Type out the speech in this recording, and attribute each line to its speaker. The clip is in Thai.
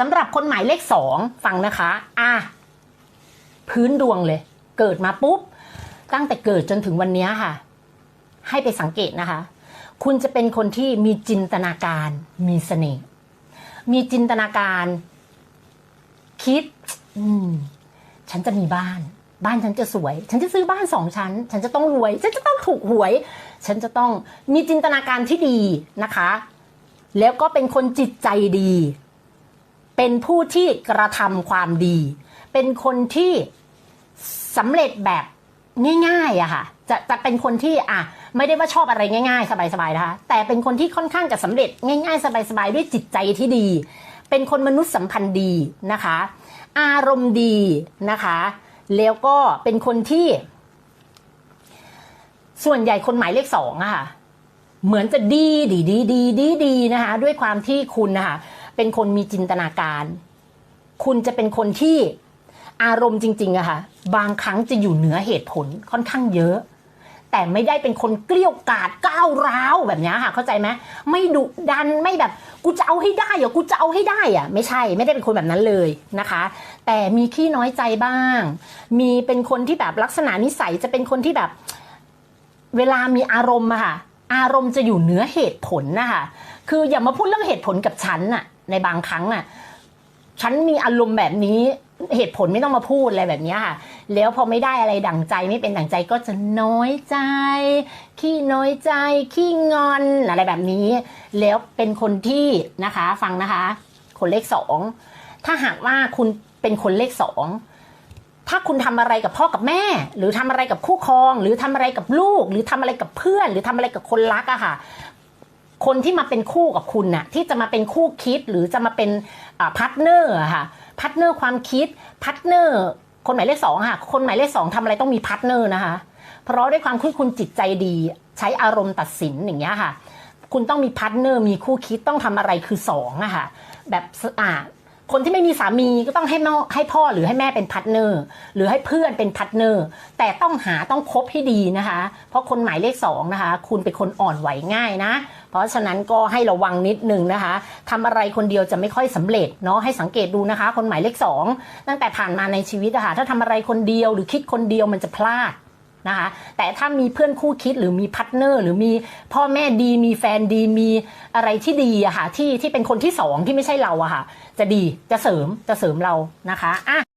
Speaker 1: สำหรับคนหมายเลขสองฟังนะคะ อะ พื้นดวงเลย เกิดมาปุ๊บ ตั้งแต่เกิดจนถึงวันนี้ค่ะ ให้ไปสังเกตนะคะ คุณจะเป็นคนที่มีจินตนาการ มีเสน่ห์มีจินตนาการ คิด อืม ฉันจะมีบ้าน บ้านฉันจะสวย ฉันจะซื้อบ้านสองชั้น ฉันจะต้องรวย ฉันจะต้องถูกหวย ฉันจะต้องมีจินตนาการที่ดีนะคะ แล้วก็เป็นคนจิตใจดี เป็นผู้ที่กระทำความดี เป็นคนที่สำเร็จแบบง่ายๆอะค่ะ จะจะเป็นคนที่อะไม่ได้ว่าชอบอะไรง่าย ๆ สบายๆนะคะ แต่เป็นคนที่ค่อนข้างจะสำเร็จง่าย ๆ สบายๆด้วยจิตใจที่ดี เป็นคนมนุษย์สัมพันธ์ดีนะคะ อารมณ์ดีนะคะ แล้วก็เป็นคนที่ ส่วนใหญ่คนหมายเลขสองอะค่ะ เหมือนจะดีดีดีดีดีดีนะคะ ด้วยความที่คุณนะคะ เป็นคนมีจินตนาการ คุณจะเป็นคนที่อารมณ์จริงๆอะค่ะ บางครั้งจะอยู่เหนือเหตุผลค่อนข้างเยอะ แต่ไม่ได้เป็นคนเกลี้ยวกาดก้าวร้าวแบบนี้ค่ะ เข้าใจไหมไม่ดุดันไม่แบบ กูจะเอาให้ได้เหรอกูจะเอาให้ได้อะไม่ใช่ไม่ได้เป็นคนแบบนั้นเลยนะคะ แต่มีขี้น้อยใจบ้าง มีเป็นคนที่แบบลักษณะนิสัยจะเป็นคนที่แบบ เวลามีอารมณ์อะค่ะ อารมณ์จะอยู่เหนือเหตุผลนะคะคืออย่ามาพูดเรื่องเหตุผลกับฉันน่ะ ในบางครั้งอะฉันมีอารมณ์แบบนี้เหตุผลไม่ต้องมาพูดอะไรแบบนี้ค่ะ แล้วพอไม่ได้อะไรดั่งใจไม่เป็นดั่งใจก็จะน้อยใจ ขี้น้อยใจ ขี้งอนอะไรแบบนี้ แล้วเป็นคนที่นะคะฟังนะคะ คนเลขสองถ้าหากว่าคุณเป็นคนเลขสองถ้าคุณทำอะไรกับพ่อกับแม่ หรือทำอะไรกับคู่ครอง หรือทำอะไรกับลูก หรือทำอะไรกับเพื่อน หรือทำอะไรกับคนรักอะค่ะ คนที่มาเป็นคู่กับคุณน่ะที่จะมาเป็นคู่คิดหรือจะมาเป็นพาร์ทเนอร์ค่ะพาร์ทเนอร์ความคิดพาร์ทเนอร์คนหมายเลขสองค่ะ คนหมายเลขสองทำอะไรต้องมีพาร์ทเนอร์นะคะ เพราะด้วยความที่คุณจิตใจดี ใช้อารมณ์ตัดสินอย่างเงี้ยค่ะ คุณต้องมีพาร์ทเนอร์มีคู่คิดต้องทำอะไรคือสองอะค่ะ แบบอ่าคนที่ไม่มีสามีก็ต้องให้แม่ให้พ่อหรือให้แม่เป็นพาร์ทเนอร์หรือให้เพื่อนเป็นพาร์ทเนอร์แต่ต้องหาต้องคบให้ดีนะคะ เพราะคนหมายเลขสองนะคะ คุณเป็นคนอ่อนไหวง่ายนะ เพราะฉะนั้นก็ให้ระวังนิดนึงนะคะทำอะไรคนเดียวจะไม่ค่อยสำเร็จเนาะให้สังเกตดูนะคะ คนหมายเลขสองตั้งแต่ผ่านมาในชีวิตอะค่ะถ้าทำอะไรคนเดียวหรือคิดคนเดียวมันจะพลาดนะคะแต่ถ้ามีเพื่อนคู่คิดหรือมีพาร์ทเนอร์ หรือมีพ่อแม่ดีมีแฟนดีมีอะไรที่ดีอะค่ะที่ที่เป็นคนที่สองที่ไม่ใช่เราอะค่ะ จะดีจะเสริมจะเสริมเรานะคะอะ